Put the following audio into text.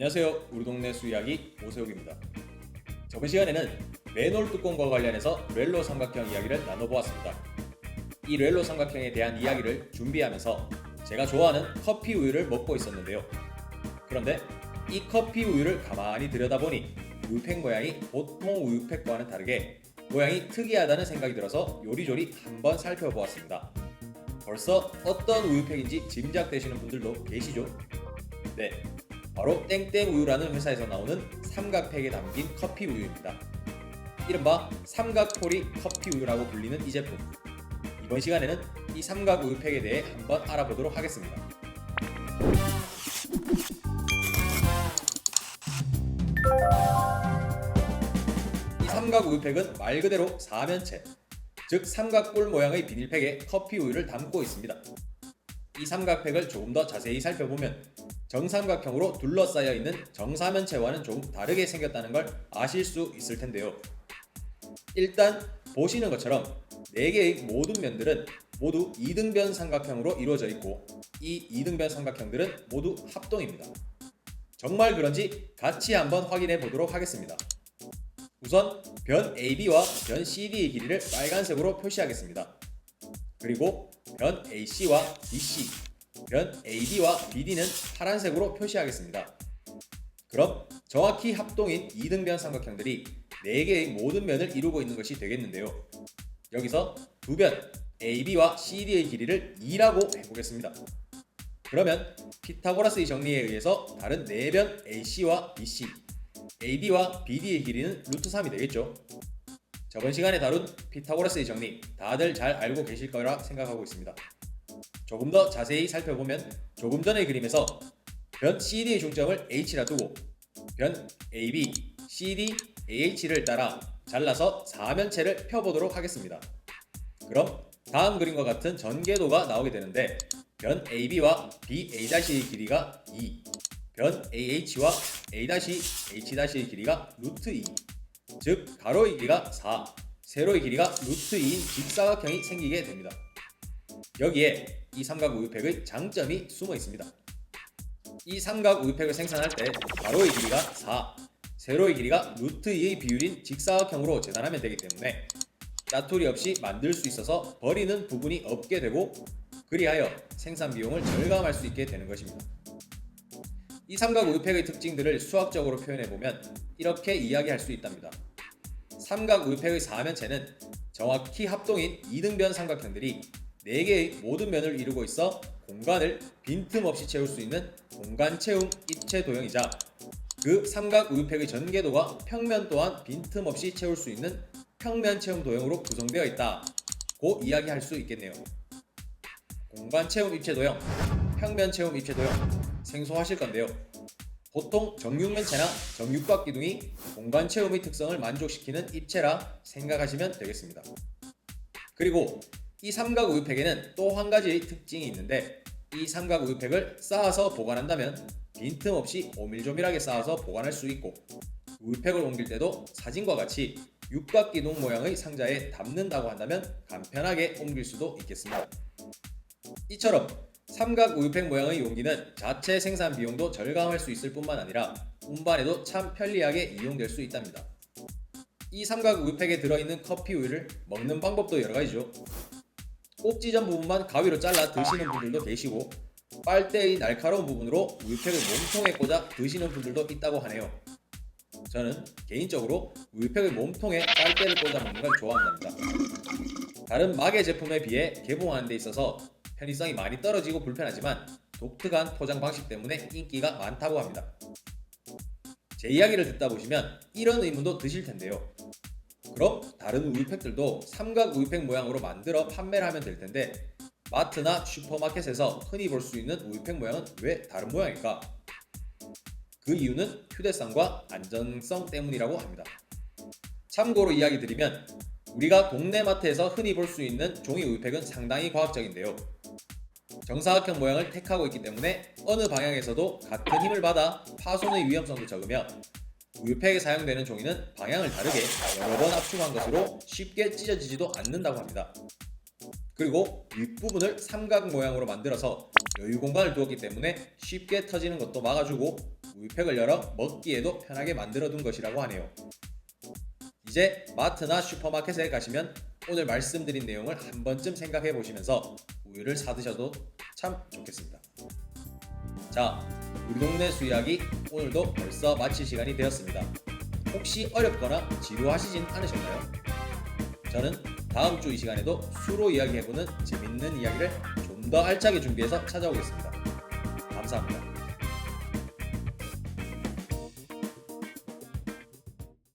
안녕하세요. 우리 동네 수이야기 오세욱입니다. 저번 시간에는 맨홀 뚜껑과 관련해서 렐로 삼각형 이야기를 나눠보았습니다. 이 렐로 삼각형에 대한 이야기를 준비하면서 제가 좋아하는 커피 우유를 먹고 있었는데요. 그런데 이 커피 우유를 가만히 들여다보니 우유팩 모양이 보통 우유팩과는 다르게 모양이 특이하다는 생각이 들어서 요리조리 한번 살펴보았습니다. 벌써 어떤 우유팩인지 짐작되시는 분들도 계시죠? 네, 바로 땡땡 우유라는 회사에서 나오는 삼각팩에 담긴 커피 우유입니다. 이른바 삼각포리 커피 우유라고 불리는 이 제품. 이번 시간에는 이 삼각 우유팩에 대해 한번 알아보도록 하겠습니다. 이 삼각 우유팩은 말 그대로 사면체, 즉 삼각볼 모양의 비닐팩에 커피 우유를 담고 있습니다. 이 삼각팩을 조금 더 자세히 살펴보면 정삼각형으로 둘러싸여 있는 정사면체와는 조금 다르게 생겼다는 걸 아실 수 있을 텐데요. 일단 보시는 것처럼 4개의 모든 면들은 모두 이등변 삼각형으로 이루어져 있고 이 이등변 삼각형들은 모두 합동입니다. 정말 그런지 같이 한번 확인해 보도록 하겠습니다. 우선 변 AB와 변 CD의 길이를 빨간색으로 표시하겠습니다. 그리고 변 AC와 BC, 변 AD와 BD는 파란색으로 표시하겠습니다. 그럼 정확히 합동인 이등변 삼각형들이 4개의 모든 면을 이루고 있는 것이 되겠는데요. 여기서 두 변 AB와 CD의 길이를 2라고 해보겠습니다. 그러면 피타고라스의 정리에 의해서 다른 4변 AC와 BC, AD와 BD의 길이는 루트 3이 되겠죠. 저번 시간에 다룬 피타고라스의 정리 다들 잘 알고 계실 거라 생각하고 있습니다. 조금 더 자세히 살펴보면 조금 전의 그림에서 변 CD의 중점을 H라 두고 변 AB, CD, AH를 따라 잘라서 사면체를 펴보도록 하겠습니다. 그럼 다음 그림과 같은 전개도가 나오게 되는데 변 AB와 BA'의 길이가 2, 변 AH와 A-H-의 길이가 루트 2, 즉 가로의 길이가 4, 세로의 길이가 루트 2인 직사각형이 생기게 됩니다. 여기에 이 삼각 우유팩의 장점이 숨어 있습니다. 이 삼각 우유팩을 생산할 때 가로의 길이가 4, 세로의 길이가 루트 2의 비율인 직사각형으로 재단하면 되기 때문에 짜투리 없이 만들 수 있어서 버리는 부분이 없게 되고 그리하여 생산 비용을 절감할 수 있게 되는 것입니다. 이 삼각 우유팩의 특징들을 수학적으로 표현해 보면 이렇게 이야기할 수 있답니다. 삼각 우유팩의 사면체는 정확히 합동인 이등변 삼각형들이 4개의 모든 면을 이루고 있어 공간을 빈틈없이 채울 수 있는 공간 채움 입체 도형이자 그 삼각 우유팩의 전개도가 평면 또한 빈틈없이 채울 수 있는 평면 채움 도형으로 구성되어 있다 고 이야기할 수 있겠네요. 공간 채움 입체 도형, 평면 채움 입체 도형 생소하실 건데요. 보통 정육면체나 정육각 기둥이 공간 채움의 특성을 만족시키는 입체라 생각하시면 되겠습니다. 그리고 이 삼각 우유팩에는 또 한 가지 특징이 있는데 이 삼각 우유팩을 쌓아서 보관한다면 빈틈없이 오밀조밀하게 쌓아서 보관할 수 있고 우유팩을 옮길 때도 사진과 같이 육각기둥 모양의 상자에 담는다고 한다면 간편하게 옮길 수도 있겠습니다. 이처럼 삼각 우유팩 모양의 용기는 자체 생산 비용도 절감할 수 있을 뿐만 아니라 운반에도 참 편리하게 이용될 수 있답니다. 이 삼각 우유팩에 들어있는 커피 우유를 먹는 방법도 여러 가지죠. 꼭지점 부분만 가위로 잘라 드시는 분들도 계시고 빨대의 날카로운 부분으로 우유팩을 몸통에 꽂아 드시는 분들도 있다고 하네요. 저는 개인적으로 우유팩을 몸통에 빨대를 꽂아 먹는 걸 좋아한답니다. 다른 마개 제품에 비해 개봉하는 데 있어서 편의성이 많이 떨어지고 불편하지만 독특한 포장 방식 때문에 인기가 많다고 합니다. 제 이야기를 듣다 보시면 이런 의문도 드실 텐데요. 그럼 다른 우유팩들도 삼각 우유팩 모양으로 만들어 판매를 하면 될 텐데 마트나 슈퍼마켓에서 흔히 볼 수 있는 우유팩 모양은 왜 다른 모양일까? 그 이유는 휴대성과 안전성 때문이라고 합니다. 참고로 이야기 드리면 우리가 동네 마트에서 흔히 볼 수 있는 종이 우유팩은 상당히 과학적인데요. 정사각형 모양을 택하고 있기 때문에 어느 방향에서도 같은 힘을 받아 파손의 위험성도 적으며 우유팩에 사용되는 종이는 방향을 다르게 여러 번 압축한 것으로 쉽게 찢어지지도 않는다고 합니다. 그리고 윗부분을 삼각 모양으로 만들어서 여유 공간을 두었기 때문에 쉽게 터지는 것도 막아주고 우유팩을 열어 먹기에도 편하게 만들어 둔 것이라고 하네요. 이제 마트나 슈퍼마켓에 가시면 오늘 말씀드린 내용을 한 번쯤 생각해 보시면서 우유를 사 드셔도 참 좋겠습니다. 자, 우리 동네 수이야기 오늘도 벌써 마칠 시간이 되었습니다. 혹시 어렵거나 지루하시진 않으셨나요? 저는 다음 주 이 시간에도 수로 이야기해보는 재밌는 이야기를 좀 더 알차게 준비해서 찾아오겠습니다. 감사합니다.